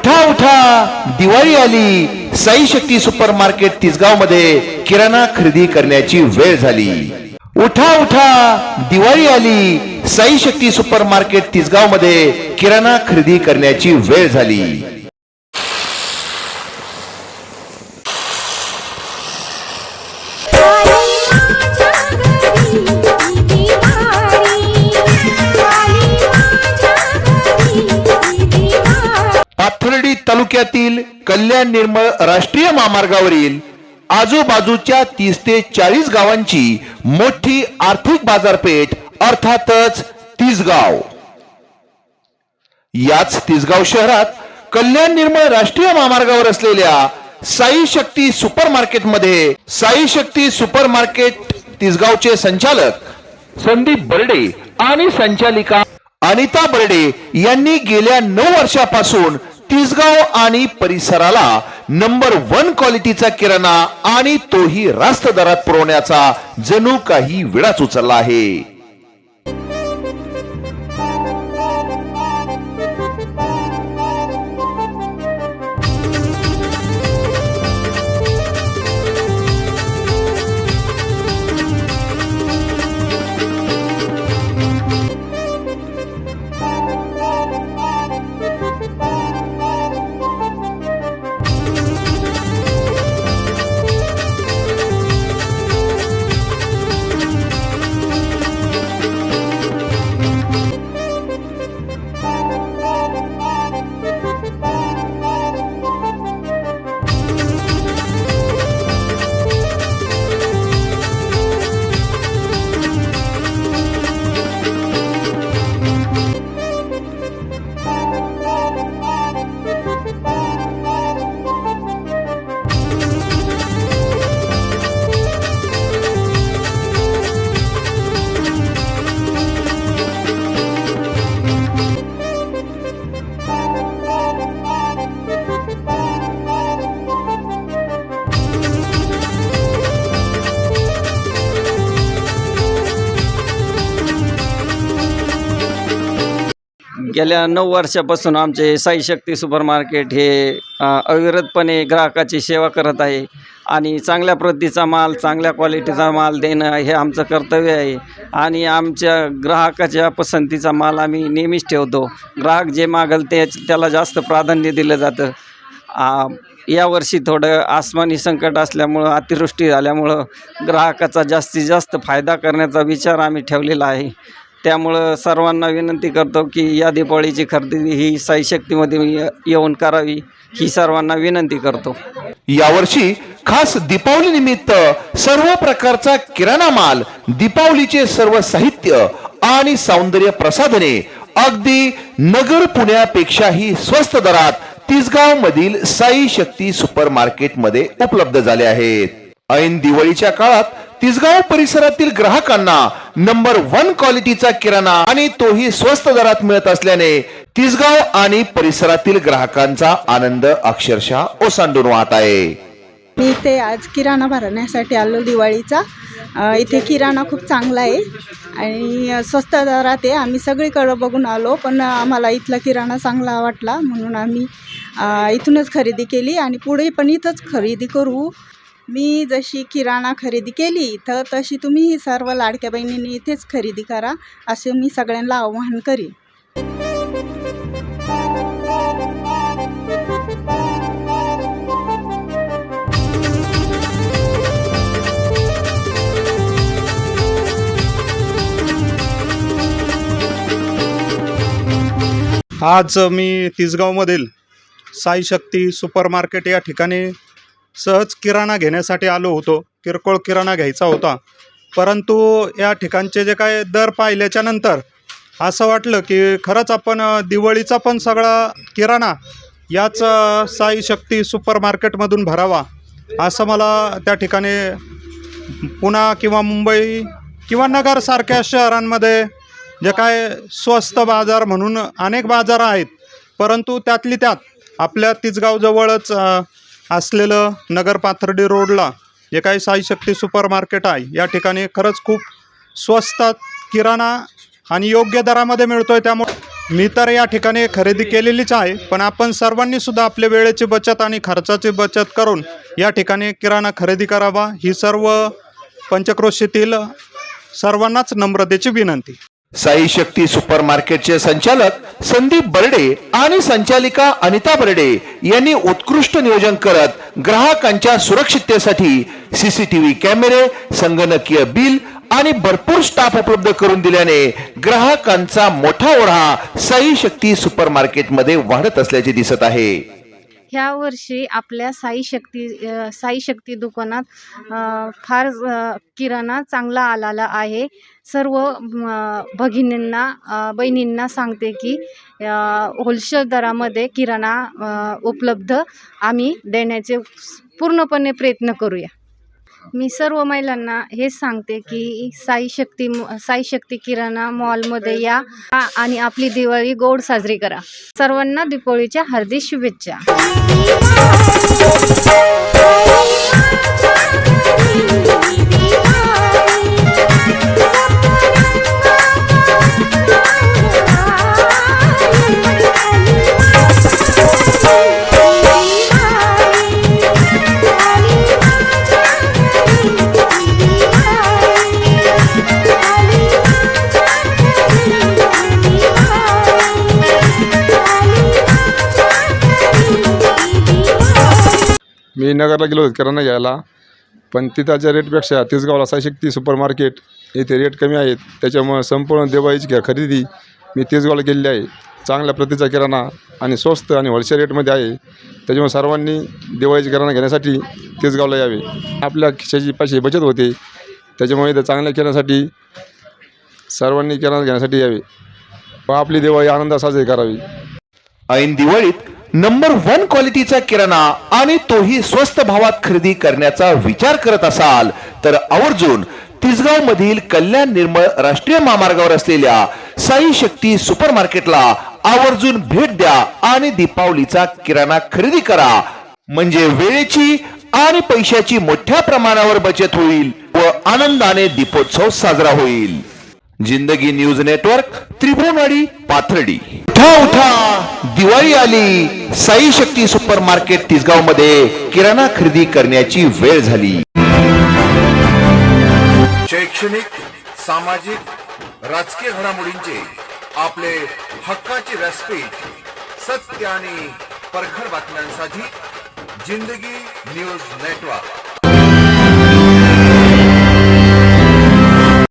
उठा उठा. दिवाळी आली. साई शक्ती सुपर मार्केट तिसगावमध्ये किराणा खरेदी करण्याची वेळ झाली. उठा उठा. दिवाळी आली. साई शक्ती सुपर मार्केट तिसगावमध्ये किराणा खरेदी करण्याची वेळ झाली. कल्याण निर्मळ राष्ट्रीय महामार्गावरील आजूबाजूच्या तीस ते चाळीस गावांची मोठी आर्थिक बाजारपेठ अर्थातच तिसगाव. याच तिसगाव शहरात कल्याण निर्मळ राष्ट्रीय महामार्गावर असलेल्या साई शक्ती सुपर मार्केटमध्ये साई शक्ती सुपर मार्केट तिसगावचे संचालक संदीप बर्डे आणि संचालिका अनिता बर्डे यांनी गेल्या नऊ वर्षापासून तिसगाव आणि परिसराला नंबर वन क्वालिटीचा किराणा आणि तोही रास्त दरात पुरवण्याचा जणू काही विडाच उचलला आहे. गेल्या नऊ वर्षापासून आमचे साई शक्ती सुपर मार्केट हे अविरतपणे ग्राहकाची सेवा करत आहे आणि चांगल्या प्रतीचा माल चांगल्या क्वालिटीचा माल देणं हे आमचं कर्तव्य आहे. आणि आमच्या ग्राहकाच्या पसंतीचा माल आम्ही नेहमीच ठेवतो. ग्राहक जे मागल ते त्याला जास्त प्राधान्य दिलं जातं. यावर्षी थोडं आसमानी संकट असल्यामुळं अतिवृष्टी झाल्यामुळं ग्राहकाचा जास्तीत जास्त फायदा करण्याचा विचार आम्ही ठेवलेला आहे. त्यामुळं सर्वांना विनंती करतो की या दीपावलीची खरेदी ही साई शक्तीमध्ये येऊन करावी ही सर्वांना विनंती करतो. यावर्षी खास दीपावली निमित्त सर्व प्रकारचा किराणा माल दीपावलीचे सर्व साहित्य आणि सौंदर्य प्रसाधने अगदी नगर पुण्यापेक्षाही स्वस्त दरात तिसगाव मधील साई शक्ती सुपर मार्केटमध्ये उपलब्ध झाले आहेत. ऐन दिवाळीच्या काळात तिसगाव परिसरातील ग्राहकांना नंबर वन क्वालिटीचा किराणा आणि तोही स्वस्त दरात मिळत असल्याने तिसगाव आणि परिसरातील ग्राहकांचा आनंद अक्षरशः ओसांडून वाहत आहे. मी इथे आज किराणा भरण्यासाठी आलो दिवाळीचा. इथे किराणा खूप चांगला आहे आणि स्वस्त दरात आहे. आम्ही सगळीकडं बघून आलो पण आम्हाला इथला किराणा चांगला वाटला म्हणून आम्ही इथूनच खरेदी केली आणि पुढे पण इथंच खरेदी करू. मी जशी किराणा खरेदी केली तर तशी तुम्ही सर्व लाडक्या बहिणींनी इथेच खरेदी करा असे मी सगळ्यांना आवाहन करीन. आज मी तिसगावमधील साई शक्ती सुपर मार्केट या ठिकाणी सहज किराणा घेण्यासाठी आलो होतो. किरकोळ किराणा घ्यायचा होता. परंतु या ठिकाणचे जे काय दर पाहिल्याच्या नंतर असं वाटलं की खरंच आपण दिवाळीचा पण सगळा किराणा याच साई शक्ती सुपर मार्केटमधून भरावा असं मला त्या ठिकाणी पुणा किंवा मुंबई किंवा नगरसारख्या शहरांमध्ये जे काय स्वस्त बाजार म्हणून अनेक बाजार आहेत. परंतु त्यातली त्यात आपल्या तिचगावजवळच असलेलं नगर पाथर्डी रोडला जे काही साई शक्ती सुपर मार्केट आहे. या ठिकाणी खरंच खूप स्वस्तात किराणा आणि योग्य दरामध्ये मिळतो आहे त्यामुळे मी तर या ठिकाणी खरेदी केलेलीच आहे. पण आपण सर्वांनी सुद्धा आपल्या वेळेची बचत आणि खर्चाची बचत करून या ठिकाणी किराणा खरेदी करावा. ही सर्व पंचक्रोशीतील सर्वांनाच नम्रतेची विनंती. साई शक्ती सुपर मार्केटचे संचालक संदीप बर्डे आणि संचालिका अनिता बर्डे यांनी उत्कृष्ट नियोजन करत ग्राहकांच्या सुरक्षिततेसाठी सीसीटीव्ही कॅमेरे संगणकीय बिल आणि भरपूर स्टाफ उपलब्ध करून दिल्याने ग्राहकांचा मोठा ओढा साई शक्ती सुपर मार्केटमध्ये वाढत असल्याचे दिसत आहे. ह्या वर्षी आपल्या साई शक्ती साई शक्ती दुकानात फार किराणा चांगला आलेला आहे. सर्व भगिनींना बहिणींना सांगते की होलसेल दरामध्ये किराणा उपलब्ध आम्ही देण्याचे पूर्णपणे प्रयत्न करूया. मी सर्व महिलांना हेच सांगते की साई शक्ती साई शक्ती किराणा मॉलमध्ये या आणि आपली दिवाळी गोड साजरी करा. सर्वांना दीपावलीच्या हार्दिक शुभेच्छा. मी नगरला गेलो होतो किराणा घ्यायला. पण तिथाच्या रेटपेक्षा तिसगावला सायशक्ती सुपर मार्केट येथे रेट कमी आहेत. त्याच्यामुळं संपूर्ण दिवाळीची घ्या खरेदी मी तिसगावला केलेली आहे. चांगल्या प्रतीचा किराणा आणि स्वस्त आणि होलसेल रेटमध्ये आहे. त्याच्यामुळे सर्वांनी दिवाळीची किराणा घेण्यासाठी तिसगावला यावे. आपल्या खिशाची पैसे बचत होते. त्याच्यामुळे इथं चांगल्या किराण्यासाठी सर्वांनी किराणा घेण्यासाठी यावे. व आपली दिवाळी आनंदात साजरी करावी. ऐन दिवाळीत नंबर वन क्वालिटीचा किराणा आणि तोही स्वस्त भावात खरेदी करण्याचा विचार करत असाल तर आवर्जून तिसगाव मधील कल्याण निर्मळ राष्ट्रीय महामार्गावर असलेल्या साई शक्ती सुपर मार्केटला आवर्जून भेट द्या आणि दीपावलीचा किराणा खरेदी करा. म्हणजे वेळेची आणि पैशाची मोठ्या प्रमाणावर बचत होईल व आनंदाने दीपोत्सव साजरा होईल. जिंदगी न्यूज नेटवर्क त्रिभुवनवाडी पाथर्डी. उठा उठा. दिवाळी आली. साई शक्ती सुपर मार्केट तिसगावमध्ये किराणा खरेदी करण्याची वेळ झाली. शैक्षणिक सामाजिक राजकीय घडामोडींचे आपले हक्काचे व्यासपीठ सत्य आणि परखड बातम्यांसाठी जिंदगी न्यूज नेटवर्क.